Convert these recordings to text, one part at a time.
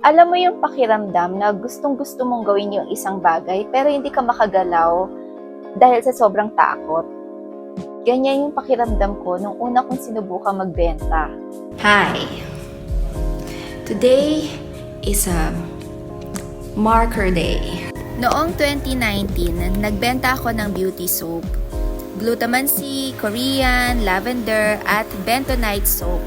Alam mo yung pakiramdam na gustong gusto mong gawin yung isang bagay pero hindi ka makagalaw dahil sa sobrang takot. Ganyan yung pakiramdam ko nung una kong sinubukan magbenta. Hi. Today is a marker day. Noong 2019, nagbenta ako ng beauty soap. Glutamancy, Korean, lavender, at bentonite soap.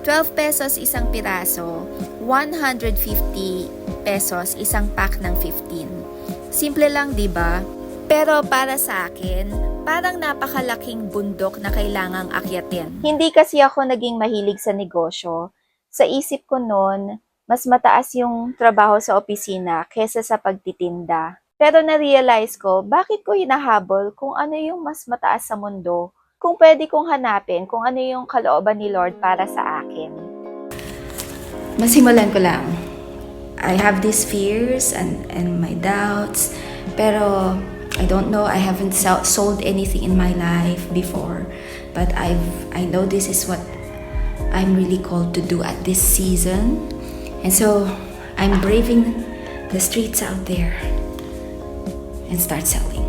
12 pesos isang piraso, 150 pesos isang pack ng 15. Simple lang, 'di ba? Pero para sa akin, parang napakalaking bundok na kailangang akyatin. Hindi kasi ako naging mahilig sa negosyo. Sa isip ko noon, mas mataas yung trabaho sa opisina kesa sa pagtitinda. Pero na-realize ko, bakit ko hinahabol kung ano yung mas mataas sa mundo? Kung pwede kong hanapin kung ano yung kalooban ni Lord para sa akin. Masimulan ko lang. I have these fears and, and my doubts, pero I don't know, I haven't sel- sold anything in my life before, but I've I know this is what I'm really called to do at this season. And so I'm braving the streets out there and start selling.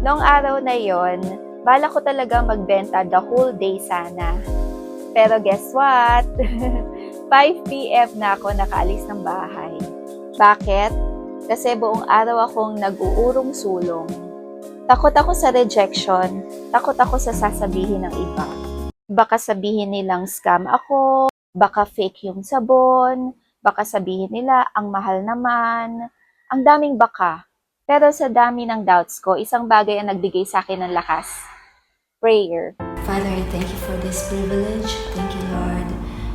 Noong araw na yon, bala ko talaga magbenta the whole day sana. Pero guess what? 5 p.m. na ako nakaalis ng bahay. Bakit? Kasi buong araw akong nag-uurong sulong. Takot ako sa rejection, takot ako sa sasabihin ng iba. Baka sabihin nilang scam ako, baka fake yung sabon, baka sabihin nila ang mahal naman, ang daming baka. Pero sa dami ng doubts ko, isang bagay ang nagbigay sa akin ng lakas. Prayer. Father, I thank you for this privilege. Thank you, Lord,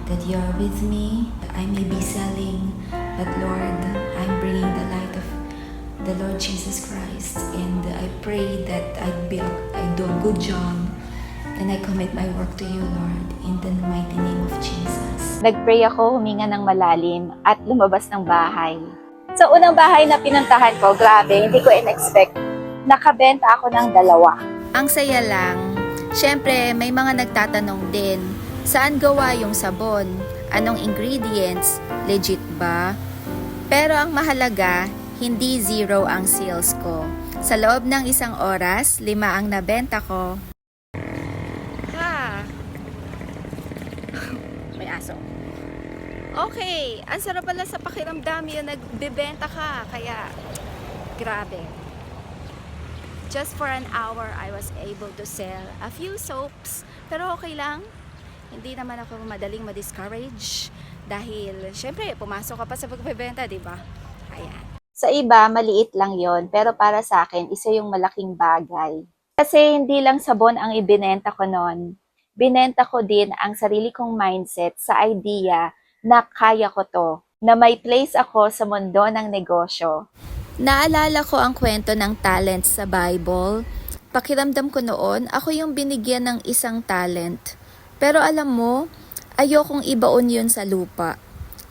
that you are with me. I may be selling, but Lord, I'm bringing the light of the Lord Jesus Christ. And I pray that I build, I do a good job, and I commit my work to you, Lord, in the mighty name of Jesus. Nagpray ako, huminga ng malalim, at lumabas ng bahay. Sa unang bahay na pinuntahan ko, grabe, hindi ko in-expect. Nakabenta ako ng dalawa. Ang saya lang, syempre may mga nagtatanong din, saan gawa yung sabon? Anong ingredients? Legit ba? Pero ang mahalaga, hindi zero ang sales ko. Sa loob ng isang oras, lima ang nabenta ko. Ha! May aso. Okay, ang sarap pala sa pakiramdam yung nagbebenta ka. Kaya, grabe. Just for an hour, I was able to sell a few soaps. Pero okay lang. Hindi naman ako madaling ma-discourage. Dahil, syempre, pumasok ka pa sa pagbebenta, di ba? Ayan. Sa iba, maliit lang yon pero para sa akin, isa yung malaking bagay. Kasi hindi lang sabon ang ibinenta ko noon. Binenta ko din ang sarili kong mindset sa idea na kaya ko to, na may place ako sa mundo ng negosyo. Naalala ko ang kwento ng talent sa Bible. Pakiramdam ko noon, ako yung binigyan ng isang talent. Pero alam mo, ayokong ibaon yun sa lupa.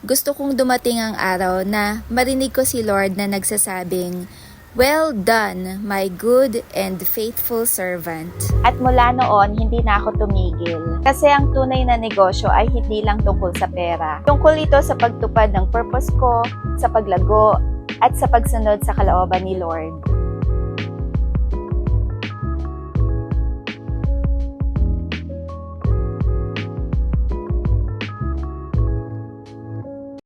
Gusto kong dumating ang araw na marinig ko si Lord na nagsasabing, Well done, my good and faithful servant. At mula noon, hindi na ako tumigil. Kasi ang tunay na negosyo ay hindi lang tungkol sa pera. Tungkol ito sa pagtupad ng purpose ko, sa paglago, at sa pagsunod sa kalooban ni Lord.